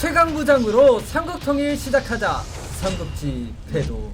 최강부장으로 삼국통일 시작하자 삼국지 패도.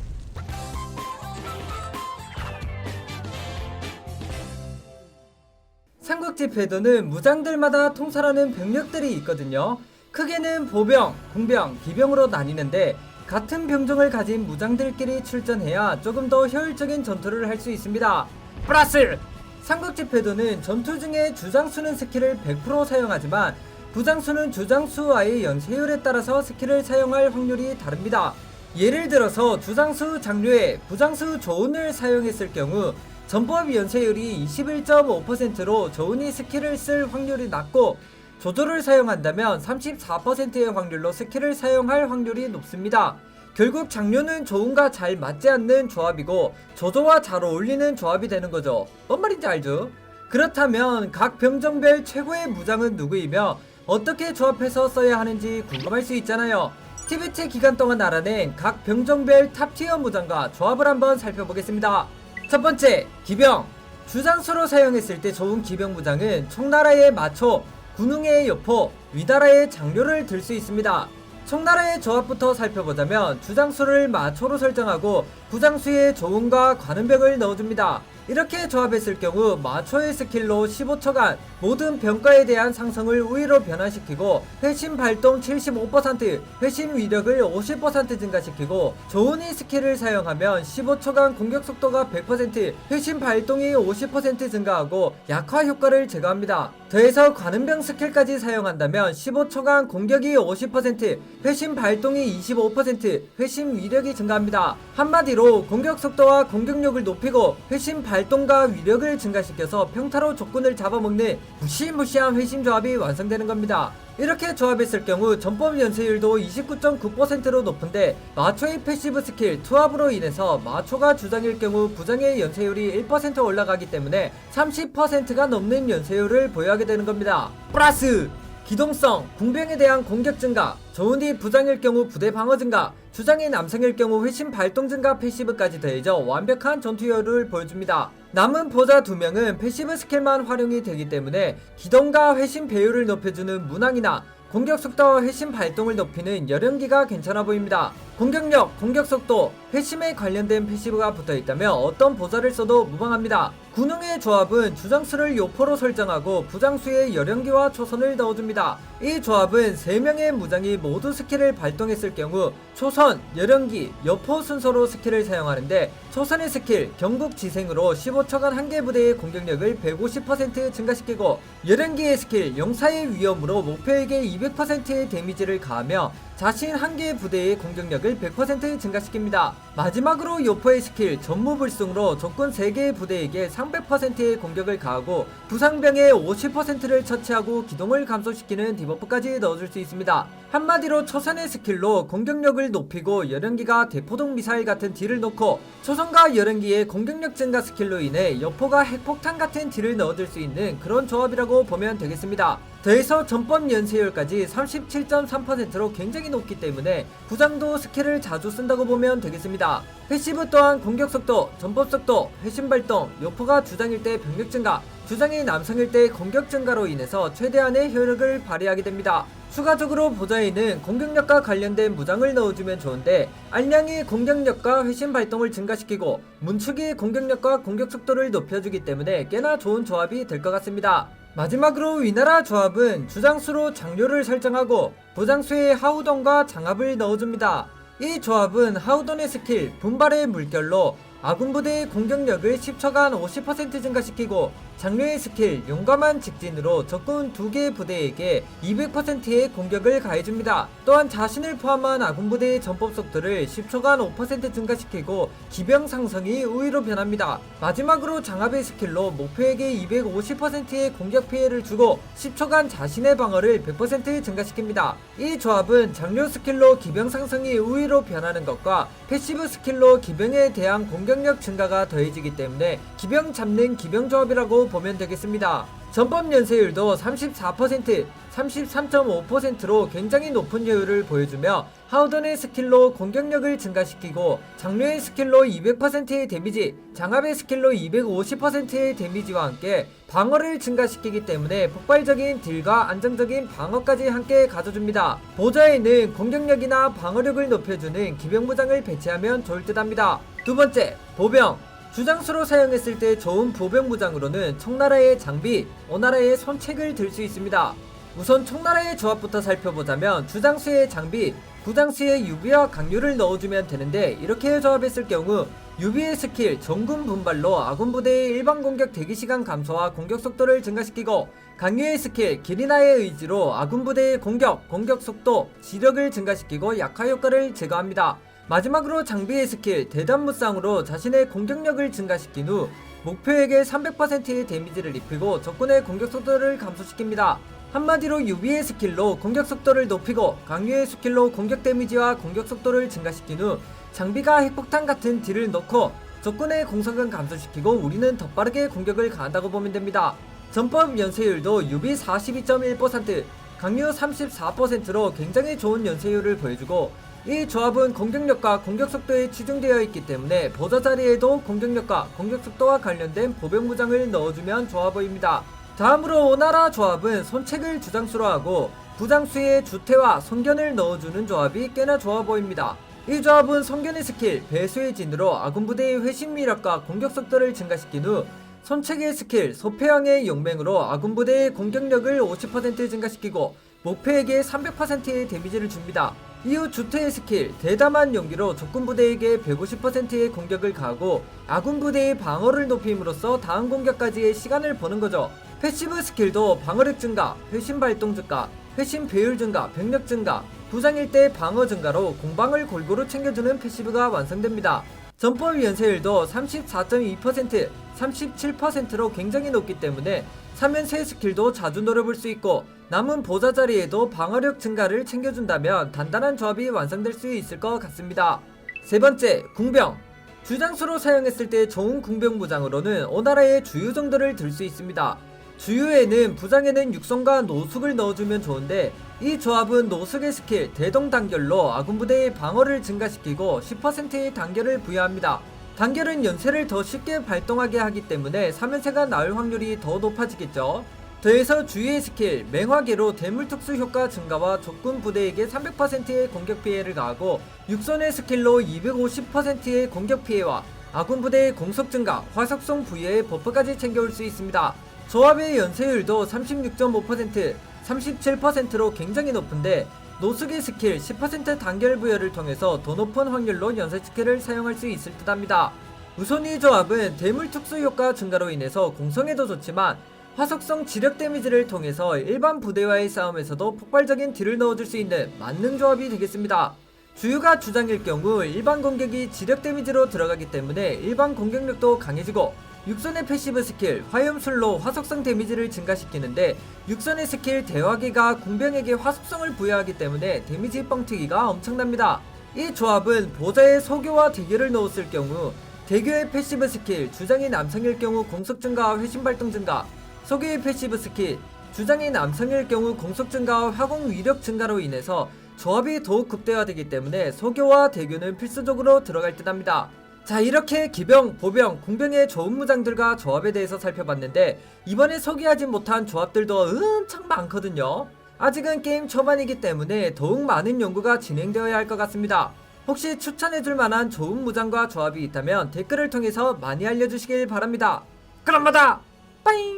삼국지 패도는 무장들마다 통솔하는 병력들이 있거든요. 크게는 보병, 공병, 기병으로 나뉘는데 같은 병종을 가진 무장들끼리 출전해야 조금 더 효율적인 전투를 할 수 있습니다. 플러스 삼국지 패도는 전투 중에 주장수는 스킬을 100% 사용하지만 부장수는 주장수와의 연세율에 따라서 스킬을 사용할 확률이 다릅니다. 예를 들어서 주장수 장류에 부장수 조은을 사용했을 경우 전법 연세율이 21.5%로 조은이 스킬을 쓸 확률이 낮고 조조를 사용한다면 34%의 확률로 스킬을 사용할 확률이 높습니다. 결국 장류는 조은과 잘 맞지 않는 조합이고 조조와 잘 어울리는 조합이 되는 거죠. 뭔 말인지 알죠? 그렇다면 각 병정별 최고의 무장은 누구이며 어떻게 조합해서 써야 하는지 궁금할 수 있잖아요. TBT 기간 동안 알아낸 각 병정별 탑티어 무장과 조합을 한번 살펴보겠습니다. 첫 번째, 기병. 주장수로 사용했을 때 좋은 기병 무장은 총나라의 마초, 군웅의 여포, 위나라의 장료를 들 수 있습니다. 총나라의 조합부터 살펴보자면 주장수를 마초로 설정하고 부장수에 조은과 관음병을 넣어줍니다. 이렇게 조합했을 경우 마초의 스킬로 15초간 모든 병가에 대한 상성을 우위로 변화시키고 회심 발동 75%, 회심 위력을 50% 증가시키고 조은이 스킬을 사용하면 15초간 공격 속도가 100%, 회심 발동이 50% 증가하고 약화 효과를 제거합니다. 더해서 관음병 스킬까지 사용한다면 15초간 공격이 50%, 회심 발동이 25%, 회심 위력이 증가합니다. 한마디로 공격 속도와 공격력을 높이고 회심 발 동과 위력을 증가시켜서 평타로 적군을 잡아먹는 무시무시한 회심 조합이 완성되는 겁니다. 이렇게 조합했을 경우 전법 연세율도 29.9%로 높은데 마초의 패시브 스킬 투합으로 인해서 마초가 주장일 경우 부장의 연세율이 1% 올라가기 때문에 30%가 넘는 연세율을 보유하게 되는 겁니다. 플러스 기동성, 궁병에 대한 공격 증가, 조은이 부장일 경우 부대 방어 증가, 주장이 남성일 경우 회심 발동 증가 패시브까지 더해져 완벽한 전투효율을 보여줍니다. 남은 보자 두 명은 패시브 스킬만 활용이 되기 때문에 기동과 회심 배율을 높여주는 문항이나 공격 속도와 회심 발동을 높이는 여령기가 괜찮아 보입니다. 공격력, 공격 속도, 회심에 관련된 패시브가 붙어 있다면 어떤 보자를 써도 무방합니다. 군웅의 조합은 주장수를 요포로 설정하고 부장수에 여령기와 초선을 넣어줍니다. 이 조합은 3명의 무장이 모두 스킬을 발동했을 경우 초선, 여령기, 여포 순서로 스킬을 사용하는데 초선의 스킬 경국 지생으로 15초간 한 개 부대의 공격력을 150% 증가시키고 여령기의 스킬 용사의 위험으로 목표에게 200%의 데미지를 가하며 자신 한 개의 부대의 공격력을 100% 증가시킵니다. 마지막으로 요포의 스킬 전무불승으로 적군 3개의 부대에게 300%의 공격을 가하고 부상병의 50%를 처치하고 기동을 감소시키는 디버프까지 넣어줄 수 있습니다. 한마디로 초선의 스킬로 공격력을 높이고 여령기가 대포동 미사일 같은 딜을 넣고 초선과 여령기의 공격력 증가 스킬로 인해 여포가 핵폭탄 같은 딜을 넣어줄 수 있는 그런 조합이라고 보면 되겠습니다. 더해서 전법 연세율까지 37.3%로 굉장히 높기 때문에 부장도 스킬을 자주 쓴다고 보면 되겠습니다. 패시브 또한 공격 속도, 전법 속도, 회심 발동, 요포가 주장일 때 병력 증가, 주장이 남성일 때 공격 증가로 인해서 최대한의 효력을 발휘하게 됩니다. 추가적으로 보좌에는 공격력과 관련된 무장을 넣어주면 좋은데 알량이 공격력과 회심 발동을 증가시키고 문축이 공격력과 공격 속도를 높여주기 때문에 꽤나 좋은 조합이 될 것 같습니다. 마지막으로 위나라 조합은 주장수로 장료를 설정하고 부장수에 하우돈과 장압을 넣어줍니다. 이 조합은 하우돈의 스킬 분발의 물결로 아군 부대의 공격력을 10초간 50% 증가시키고 장료의 스킬 용감한 직진으로 적군 두 개의 부대에게 200%의 공격을 가해줍니다. 또한 자신을 포함한 아군 부대의 전법 속도를 10초간 5% 증가시키고 기병 상성이 우위로 변합니다. 마지막으로 장압의 스킬로 목표에게 250%의 공격 피해를 주고 10초간 자신의 방어를 100% 증가시킵니다. 이 조합은 장료 스킬로 기병 상성이 우위로 변하는 것과 패시브 스킬로 기병에 대한 공격력 증가가 더해지기 때문에 기병 잡는 기병 조합이라고 보면 되겠습니다. 전법 연세율도 34%, 33.5%로 굉장히 높은 효율을 보여주며 하우던의 스킬로 공격력을 증가시키고 장류의 스킬로 200%의 데미지, 장압의 스킬로 250%의 데미지와 함께 방어를 증가시키기 때문에 폭발적인 딜과 안정적인 방어까지 함께 가져줍니다. 보좌에는 공격력이나 방어력을 높여주는 기병무장을 배치하면 좋을 듯 합니다. 두 번째, 보병. 주장수로 사용했을 때 좋은 보병 무장으로는 청나라의 장비, 오나라의 손책을 들 수 있습니다. 우선 청나라의 조합부터 살펴보자면 주장수의 장비, 부장수의 유비와 강류를 넣어주면 되는데 이렇게 조합했을 경우 유비의 스킬 정군 분발로 아군 부대의 일반 공격 대기 시간 감소와 공격 속도를 증가시키고 강류의 스킬 기리나의 의지로 아군 부대의 공격, 공격 속도, 지력을 증가시키고 약화 효과를 제거합니다. 마지막으로 장비의 스킬 대단무쌍으로 자신의 공격력을 증가시킨 후 목표에게 300%의 데미지를 입히고 적군의 공격 속도를 감소시킵니다. 한마디로 유비의 스킬로 공격 속도를 높이고 강류의 스킬로 공격 데미지와 공격 속도를 증가시킨 후 장비가 핵폭탄 같은 딜을 넣고 적군의 공성은 감소시키고 우리는 더 빠르게 공격을 가한다고 보면 됩니다. 전법 연세율도 유비 42.1%, 강류 34%로 굉장히 좋은 연세율을 보여주고 이 조합은 공격력과 공격 속도에 치중되어 있기 때문에 보좌 자리에도 공격력과 공격 속도와 관련된 보병 무장을 넣어주면 좋아 보입니다. 다음으로 오나라 조합은 손책을 주장수로 하고 부장수에 주태와 성견을 넣어주는 조합이 꽤나 좋아 보입니다. 이 조합은 성견의 스킬 배수의 진으로 아군 부대의 회신 미력과 공격 속도를 증가시킨 후 손책의 스킬 소패왕의 용맹으로 아군 부대의 공격력을 50% 증가시키고 목표에게 300%의 데미지를 줍니다. 이후 주태의 스킬 대담한 용기로 적군 부대에게 150%의 공격을 가하고 아군 부대의 방어를 높임으로써 다음 공격까지의 시간을 버는 거죠. 패시브 스킬도 방어력 증가, 회신 발동 증가, 회신 배율 증가, 병력 증가, 부상일 때 방어 증가로 공방을 골고루 챙겨주는 패시브가 완성됩니다. 전법 연세율도 34.2%, 37%로 굉장히 높기 때문에 3연세 스킬도 자주 노려볼 수 있고 남은 보좌 자리에도 방어력 증가를 챙겨준다면 단단한 조합이 완성될 수 있을 것 같습니다. 세 번째, 궁병. 주장수로 사용했을 때 좋은 궁병 무장으로는 오나라의 주유 정도를 들 수 있습니다. 주유에는 부장에는 육성과 노숙을 넣어주면 좋은데 이 조합은 노숙의 스킬 대동 단결로 아군 부대의 방어를 증가시키고 10%의 단결을 부여합니다. 단결은 연쇄를 더 쉽게 발동하게 하기 때문에 3연세가 나올 확률이 더 높아지겠죠. 더해서 주유의 스킬 맹화계로 대물 특수 효과 증가와 적군 부대에게 300%의 공격 피해를 가하고 육선의 스킬로 250%의 공격 피해와 아군 부대의 공속 증가, 화석성 부여의 버프까지 챙겨올 수 있습니다. 조합의 연세율도 36.5%, 37%로 굉장히 높은데 노숙의 스킬 10% 단결 부여를 통해서 더 높은 확률로 연쇄 스킬을 사용할 수 있을 듯 합니다. 우선 이 조합은 대물 특수 효과 증가로 인해서 공성에도 좋지만 화석성 지력 데미지를 통해서 일반 부대와의 싸움에서도 폭발적인 딜을 넣어줄 수 있는 만능 조합이 되겠습니다. 주유가 주장일 경우 일반 공격이 지력 데미지로 들어가기 때문에 일반 공격력도 강해지고 육선의 패시브 스킬 화염술로 화속성 데미지를 증가시키는데 육선의 스킬 대화기가 궁병에게 화속성을 부여하기 때문에 데미지 뻥튀기가 엄청납니다. 이 조합은 보좌에 소교와 대교를 넣었을 경우 대교의 패시브 스킬 주장이 남성일 경우 공속 증가와 회신 발동 증가 소교의 패시브 스킬 주장이 남성일 경우 공속 증가와 화공 위력 증가로 인해서 조합이 더욱 극대화되기 때문에 소교와 대교는 필수적으로 들어갈 듯 합니다. 자 이렇게 기병, 보병, 공병의 좋은 무장들과 조합에 대해서 살펴봤는데 이번에 소개하지 못한 조합들도 엄청 많거든요. 아직은 게임 초반이기 때문에 더욱 많은 연구가 진행되어야 할 것 같습니다. 혹시 추천해줄 만한 좋은 무장과 조합이 있다면 댓글을 통해서 많이 알려주시길 바랍니다. 그럼 마다 빠잉!